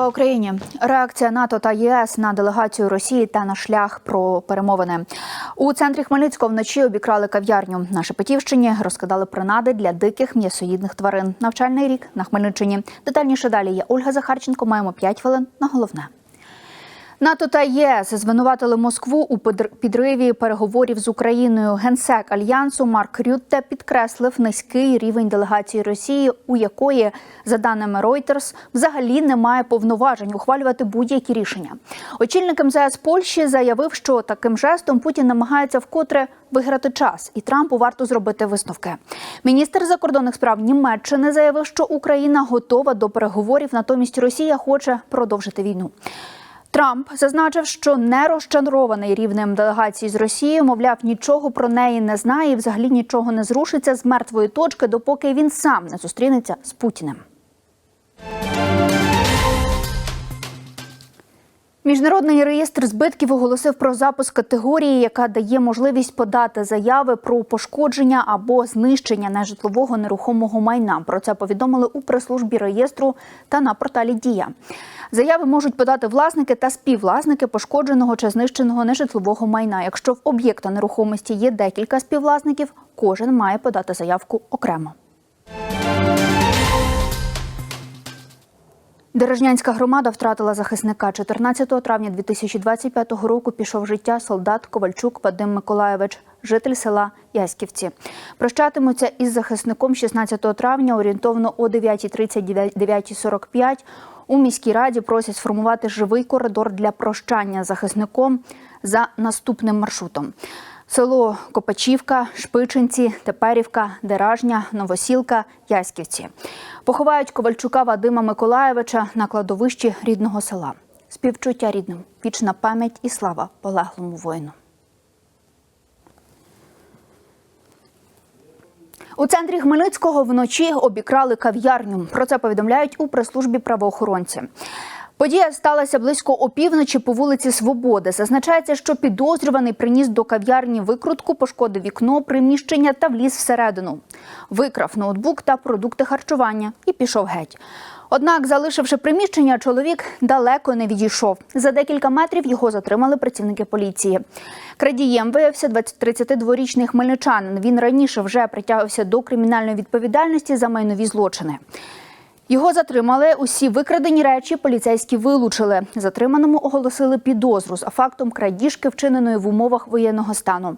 Україні. Реакція НАТО та ЄС на делегацію Росії та на шлях про перемовини у центрі Хмельницького вночі обікрали кав'ярню. На Шепетівщині розкидали принади для диких м'ясоїдних тварин. Навчальний рік на Хмельниччині. Детальніше далі є Ольга Захарченко. Маємо 5 хвилин на головне. НАТО та ЄС звинуватили Москву у підр- підриві переговорів з Україною. Генсек альянсу Марк Рютте підкреслив низький рівень делегації Росії, у якої, за даними Reuters, взагалі немає повноважень ухвалювати будь-які рішення. Очільник МЗС Польщі заявив, що таким жестом Путін намагається вкотре виграти час, і Трампу варто зробити висновки. Міністр закордонних справ Німеччини заявив, що Україна готова до переговорів, натомість Росія хоче продовжити війну. Трамп зазначив, що не розчарований рівнем делегації з Росії, мовляв, нічого про неї не знає і взагалі нічого не зрушиться з мертвої точки, допоки він сам не зустрінеться з Путіним. Міжнародний реєстр збитків оголосив про запуск категорії, яка дає можливість подати заяви про пошкодження або знищення нежитлового нерухомого майна. Про це повідомили у прес-службі реєстру та на порталі Дія. Заяви можуть подати власники та співвласники пошкодженого чи знищеного нежитлового майна. Якщо в об'єкта нерухомості є декілька співвласників, кожен має подати заявку окремо. Дережнянська громада втратила захисника. 14 травня 2025 року пішов життя солдат Ковальчук Вадим Миколаєвич, житель села Яськівці. Прощатимуться із захисником 16 травня орієнтовно о 9.30 9.45. У міській раді просять сформувати живий коридор для прощання захисником за наступним маршрутом. Село Копачівка, Шпичинці, Теперівка, Деражня, Новосілка, Яськівці. Поховають Ковальчука Вадима Миколаєвича на кладовищі рідного села. Співчуття рідним, вічна пам'ять і слава полеглому воїну. У центрі Хмельницького вночі обікрали кав'ярню. Про це повідомляють у прес-службі правоохоронці. Подія сталася близько опівночі по вулиці Свободи. Зазначається, що підозрюваний приніс до кав'ярні викрутку, пошкодив вікно, приміщення та вліз всередину. Викрав ноутбук та продукти харчування і пішов геть. Однак, залишивши приміщення, чоловік далеко не відійшов. За декілька метрів його затримали працівники поліції. Крадієм виявився 32-річний хмельничанин. Він раніше вже притягувався до кримінальної відповідальності за майнові злочини. Його затримали. Усі викрадені речі поліцейські вилучили. Затриманому оголосили підозру за фактом крадіжки, вчиненої в умовах воєнного стану.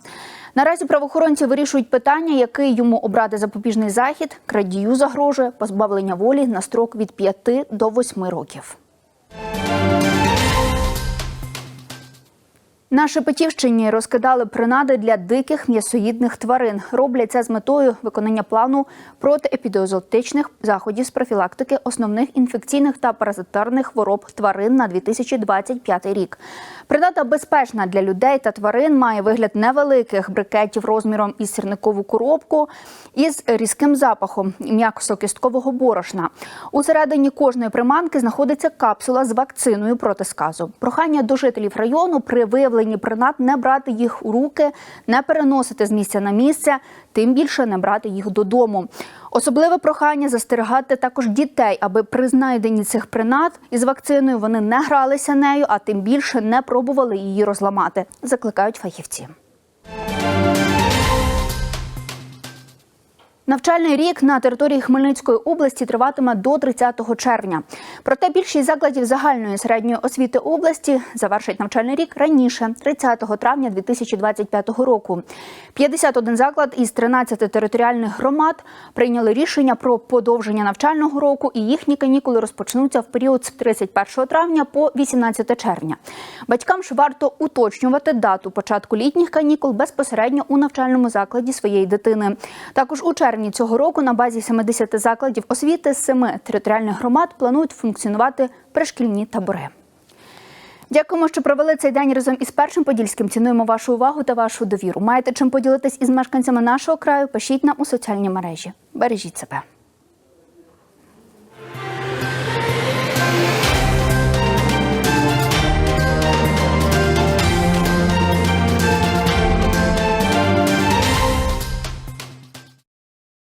Наразі правоохоронці вирішують питання, який йому обрати запобіжний захід. Крадію загрожує позбавлення волі на строк від 5 до 8 років. На Шепетівщині розкидали принади для диких м'ясоїдних тварин. Роблять це з метою виконання плану протиепідозотичних заходів з профілактики основних інфекційних та паразитарних хвороб тварин на 2025 рік. Принада безпечна для людей та тварин має вигляд невеликих брикетів розміром із сірникову коробку із різким запахом м'якосокісткового борошна. Усередині кожної приманки знаходиться капсула з вакциною проти сказу. Прохання до жителів району при виявленні принад не брати їх у руки, не переносити з місця на місце, тим більше не брати їх додому. Особливе прохання застерігати також дітей, аби при знайденні цих принад із вакциною вони не гралися нею, а тим більше не пробували її розламати. Закликають фахівці. Навчальний рік на території Хмельницької області триватиме до 30 червня. Проте більшість закладів загальної середньої освіти області завершать навчальний рік раніше, 30 травня 2025 року. 51 заклад із 13 територіальних громад прийняли рішення про подовження навчального року, і їхні канікули розпочнуться в період з 31 травня по 18 червня. Батькам ж варто уточнювати дату початку літніх канікул безпосередньо у навчальному закладі своєї дитини. Також у червні цього року на базі 70 закладів освіти з семи територіальних громад планують функціонувати пришкільні табори. Дякуємо, що провели цей день разом із першим подільським. Цінуємо вашу увагу та вашу довіру. Маєте чим поділитись із мешканцями нашого краю? Пишіть нам у соціальні мережі. Бережіть себе.